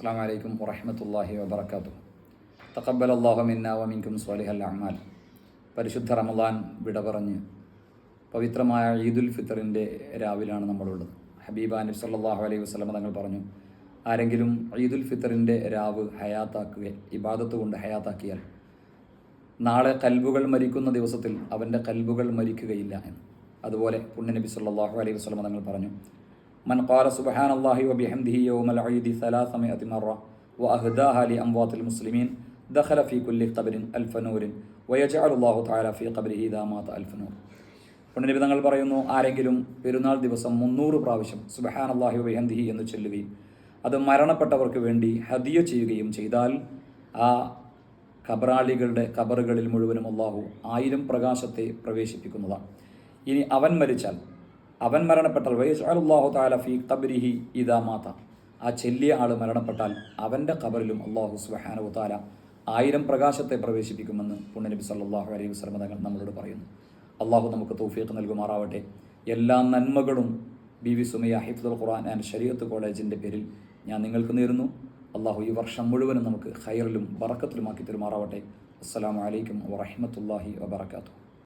അസ്സാം ورحمة വറഹമത്തല്ലാഹി وبركاته തക്കബൽ അള്ളാഹു മിന്ന വമിൻകും സ്വാലിഹൽ അഹ്മാൽ പരിശുദ്ധ റമദാൻ വിട പറഞ്ഞ് പവിത്രമായ ഈദുൽ ഫിത്തറിന്റെ രാവിലാണ് നമ്മളുള്ളത്. ഹബീബ നബി സല്ലല്ലാഹു അലൈഹി വസല്ലം തങ്ങൾ പറഞ്ഞു ആരെങ്കിലും ഈദുൽ ഫിത്തറിന്റെ രാവ് ഹയാത്താക്കുക ഇബാദത്ത് കൊണ്ട് ഹയാത്താക്കിയാൽ നാളെ കൽബുകൾ മരിക്കുന്ന ദിവസത്തിൽ അവന്റെ കൽബുകൾ മരിക്കുകയില്ല എന്ന്. അതുപോലെ പുണ്യനബി സല്ലല്ലാഹു അലൈഹി വസ്ലമ തങ്ങൾ പറഞ്ഞു മൻ ഖാല സുബ്ഹാനല്ലാഹി വബിഹംദിഹി യൗമൽ يوم العيد ثلاثمائة مرة وأهداها لأموات المسلمين മുസ്ലിമീൻ ദഖല ഫീ കുല്ലി ألف അൽഫ ويجعل الله تعالى തആല ഫീ ഖബരിഹി مات ألف അൽഫ നൂർ പുണ്യനബി തങ്ങൾ പറയുന്നു ആരെങ്കിലും പെരുന്നാൾ ദിവസം മുന്നൂറ് പ്രാവശ്യം സുബഹാൻ അള്ളാഹി വബിഹംദിഹി എന്ന് ചൊല്ലുകയും അത് മരണപ്പെട്ടവർക്ക് വേണ്ടി ഹദിയ ചെയ്യുകയും ചെയ്താൽ ആ ഖബറാളികളുടെ ഖബറുകളിൽ മുഴുവനും അള്ളാഹു ആയിരം പ്രകാശത്തെ പ്രവേശിപ്പിക്കുന്നതാണ് ഇനി അവൻ മരിച്ചാൽ അവൻ മരണപ്പെട്ടാൽ വയസ്സാഹു താല ഫി കബരിഹി ഇദാ മാത. ആ ചെല്ലിയ ആൾ മരണപ്പെട്ടാൽ അവന്റെ ഖബറിലും അള്ളാഹു സുബഹാനു താല ആയിരം പ്രകാശത്തെ പ്രവേശിപ്പിക്കുമെന്ന് പുണ്യനബി സല്ലാഹു അലൈഹി വസ്ലമ തങ്ങൾ നമ്മളോട് പറയുന്നു. അള്ളാഹു നമുക്ക് തൗഫീഖ് നൽകുമാറാവട്ടെ. എല്ലാ നന്മകളും B V Sumaya Hifdul Quran and Shariat കോളേജിന്റെ പേരിൽ ഞാൻ നിങ്ങൾക്ക് നേരുന്നു. അള്ളാഹു ഈ വർഷം മുഴുവനും നമുക്ക് ഹൈറിലും ബറക്കത്തിലുമാക്കി തരുമാറാവട്ടെ. അസ്സാം അലൈക്കും വറഹ്മത്തുള്ളാഹി വബറകാതുഹു.